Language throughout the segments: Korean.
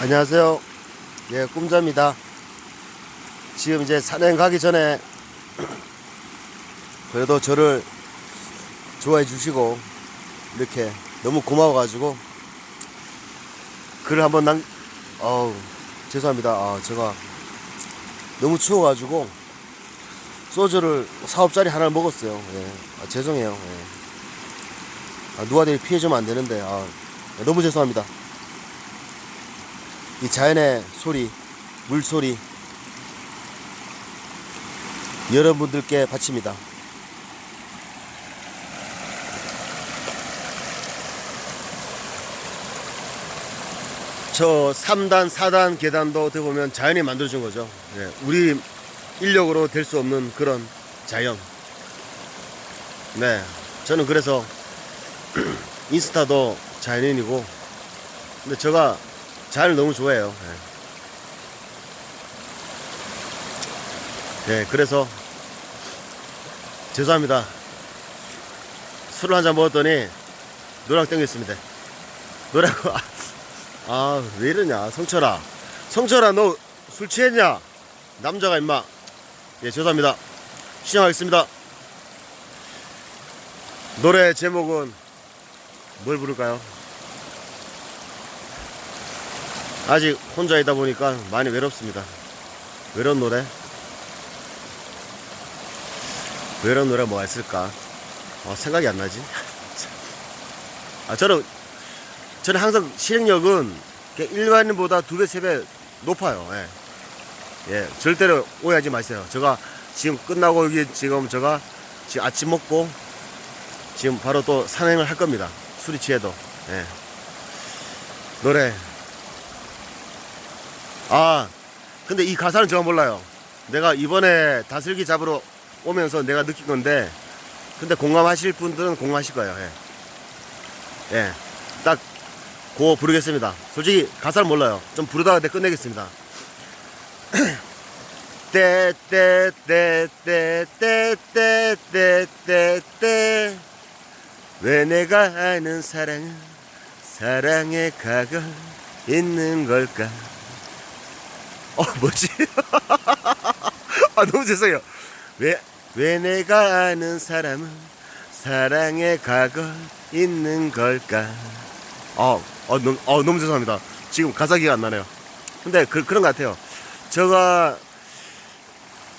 안녕하세요. 예, 꿈자입니다. 지금 이제 산행 가기 전에 그래도 저를 좋아해 주시고 이렇게 너무 고마워가지고 글을 한번 남, 어우, 죄송합니다. 아, 제가 너무 추워가지고 소주를 사업짜리 하나를 먹었어요. 예. 아, 죄송해요. 예. 아, 누가들이 피해 주면 안 되는데, 아, 너무 죄송합니다. 이 자연의 소리, 물소리, 여러분들께 바칩니다. 저 3단, 4단 계단도 어떻게 보면 자연이 만들어준 거죠. 예, 우리 인력으로 될 수 없는 그런 자연. 네. 저는 그래서 인스타도 자연인이고, 근데 제가 자연을 너무 좋아해요. 예. 네, 그래서 죄송합니다. 술을 한 잔 먹었더니 노랑 땡겼습니다. 노라고 아 왜 이러냐 성철아 성철아 너 술 취했냐 남자가 임마 예 죄송합니다 시작하겠습니다 노래 제목은 뭘 부를까요 아직 혼자이다 보니까 많이 외롭습니다 외로운 노래 외로운 노래 뭐가 있을까 어, 생각이 안 나지 아 저는 저는 항상 실행력은 일반인보다 두 배, 세 배 높아요. 예. 예, 절대로 오해하지 마세요. 제가 지금 끝나고 여기 지금 제가 지금 아침 먹고 지금 바로 또 산행을 할 겁니다. 술이 취해도. 예. 노래. 아, 근데 이 가사는 제가 몰라요. 내가 이번에 다슬기 잡으러 오면서 내가 느낀 건데, 근데 공감하실 분들은 공감하실 거예요. 예. 예. 딱, 고 부르겠습니다. 솔직히 가사를 몰라요. 좀 부르다가 내 끝내겠습니다. 떼떼떼떼떼떼떼떼떼 왜 내가 아는 사랑은 사랑의 각을 있는 걸까? 어 뭐지? 아 너무 죄송해요. 왜, 왜 내가 아는 사람은 사랑의 각을 있는 걸까? 어, 어, 너무, 어, 너무 죄송합니다. 지금 가사 기가 안 나네요. 근데 그, 그런 것 같아요. 제가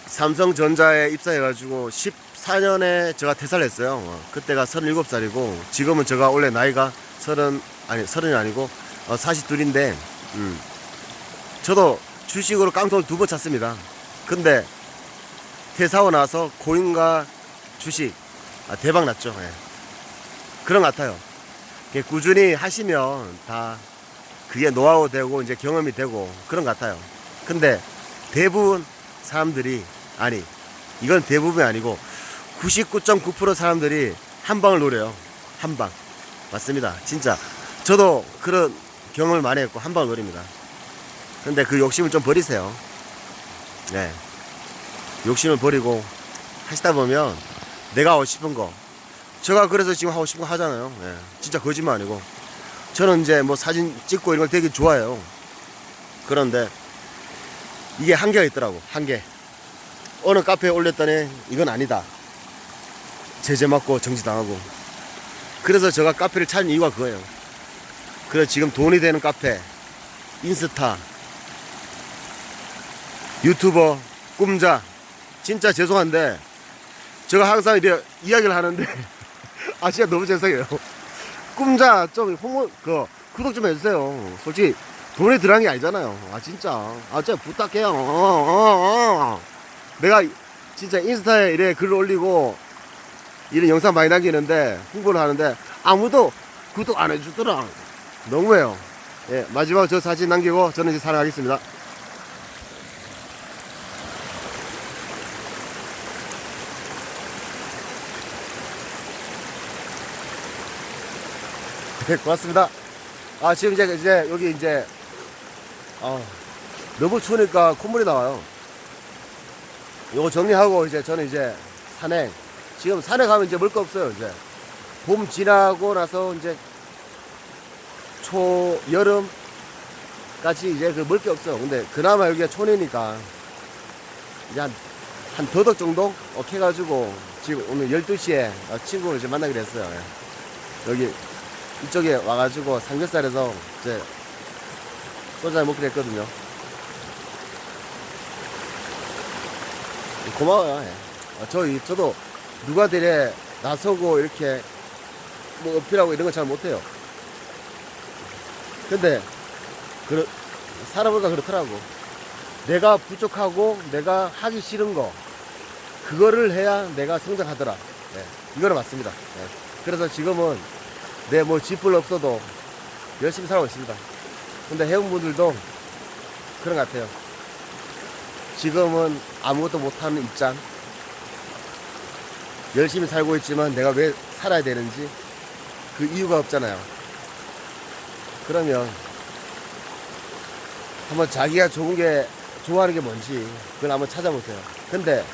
삼성전자에 입사해가지고 14년에 제가 퇴사를 했어요. 어, 그때가 37살이고 지금은 제가 원래 나이가 30, 아니 30이 아니고 어, 42인데 음. 저도 주식으로 깡통을 두 번 찼습니다. 근데 퇴사하고 나서 코인과 주식 아, 대박 났죠. 예. 그런 것 같아요. 꾸준히 하시면 다 그게 노하우 되고 이제 경험이 되고 그런 것 같아요. 근데 대부분 사람들이 아니 이건 대부분이 아니고 99.9% 사람들이 한 방을 노려요. 한 방. 맞습니다. 진짜 저도 그런 경험을 많이 했고 한 방을 노립니다. 근데 그 욕심을 좀 버리세요. 네. 욕심을 버리고 하시다 보면 내가 하고 싶은 거 제가 그래서 지금 하고 싶은 거 하잖아요. 예, 진짜 거짓말 아니고. 저는 이제 뭐 사진 찍고 이런 걸 되게 좋아해요. 그런데 이게 한계가 있더라고. 한계. 어느 카페에 올렸더니 이건 아니다. 제재 맞고 정지당하고. 그래서 제가 카페를 찾은 이유가 그거예요. 그래서 지금 돈이 되는 카페, 인스타, 유튜버, 꿈자. 진짜 죄송한데 제가 항상 이렇게 이야기를 하는데 아 진짜 너무 죄송해요. 꿈자 좀 홍보 그 구독 좀 해주세요. 솔직히 돈이 들어간 게 아니잖아요. 아 진짜 아 진짜 부탁해요. 어, 어, 어. 내가 진짜 인스타에 이래 글을 올리고 이런 영상 많이 남기는데 홍보를 하는데 아무도 구독 안 해주더라. 너무해요. 예 마지막 저 사진 남기고 저는 이제 살아가겠습니다. 네, 고맙습니다. 아, 지금 이제, 이제, 여기 이제, 아, 너무 추우니까 콧물이 나와요. 요거 정리하고 이제 저는 이제 산행. 지금 산에 가면 이제 먹을 거 없어요, 이제. 봄 지나고 나서 이제 초, 여름, 같이 이제 그 먹을 게 없어. 근데 그나마 여기가 촌이니까 이제 한, 한 더덕 정도? 어, 캐가지고 지금 오늘 12시에 친구를 이제 만나기로 했어요. 예. 여기 이쪽에 와가지고 삼겹살에서 이제 소주 먹기로 했거든요. 고마워요. 예. 어, 저, 이- 저도 누가 되래 나서고 이렇게 뭐 어필하고 이런 건잘 못해요. 근데, 그렇, 살아보니까 그렇더라고. 내가 부족하고 내가 하기 싫은 거, 그거를 해야 내가 성장하더라. 예. 이거는 맞습니다. 예. 그래서 지금은 내뭐 집불 없어도 열심히 살고 있습니다. 근데 회원분들도 그런 것 같아요. 지금은 아무것도 못하는 입장. 열심히 살고 있지만 내가 왜 살아야 되는지 그 이유가 없잖아요. 그러면 한번 자기가 좋은 게 좋아하는 게 뭔지 그걸 한번 찾아보세요. 근데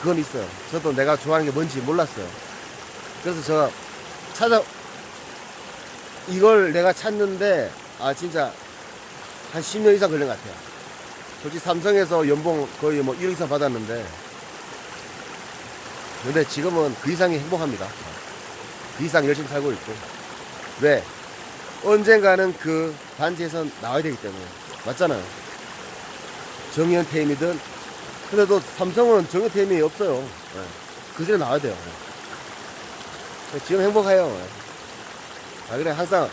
그건 있어요. 저도 내가 좋아하는 게 뭔지 몰랐어요. 그래서 제가 찾아 이걸 내가 찾는데 아 진짜 한 10년 이상 걸린 것 같아요. 솔직히 삼성에서 연봉 거의 뭐 1억 이상 받았는데 근데 지금은 그 이상이 행복합니다. 그 이상 열심히 살고 있고 왜? 언젠가는 그 단지에서 나와야 되기 때문에 맞잖아요. 정현태임이든 근데도 삼성은 정현태임이 없어요. 예. 그 전에 나와야 돼요. 예. 지금 행복해요. 예. 아 그래. 항상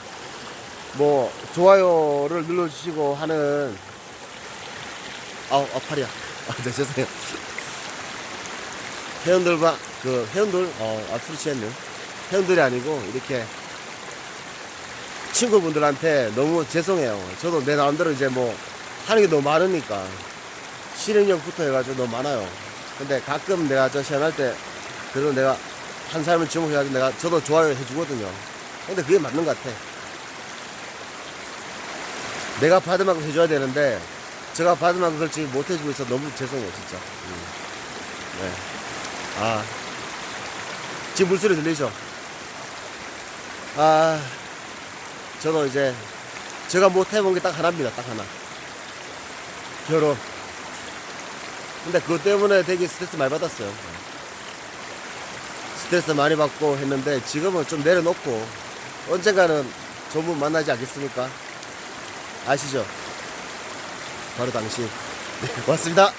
뭐 좋아요를 눌러주시고 하는 아우 아 팔이야. 아 네, 죄송해요. 회원들과 그 회원들 어아술 취했네 회원들이 아니고 이렇게 친구분들한테 너무 죄송해요. 저도 내 나름대로 이제 뭐 하는 게 너무 많으니까 실행력부터 해가지고 너무 많아요. 근데 가끔 내가 저 시험할 때 그래도 내가 한 사람을 주목해가지고 내가 저도 좋아요 해주거든요 근데 그게 맞는 것 같아. 내가 받은 만큼 해줘야 되는데 제가 받은 만큼 그렇지 못해주고 있어. 너무 죄송해요 진짜. 음. 네. 아. 지금 물소리 들리죠? 아. 저도 이제 제가 못 해본 게 딱 하나입니다 딱 하나. 결혼. 근데 그것 때문에 되게 스트레스 많이 받았어요. 스트레스 많이 받고 했는데 지금은 좀 내려놓고 언젠가는 분 만나지 않겠습니까 아시죠? 바로 당신. 네, 고맙습니다.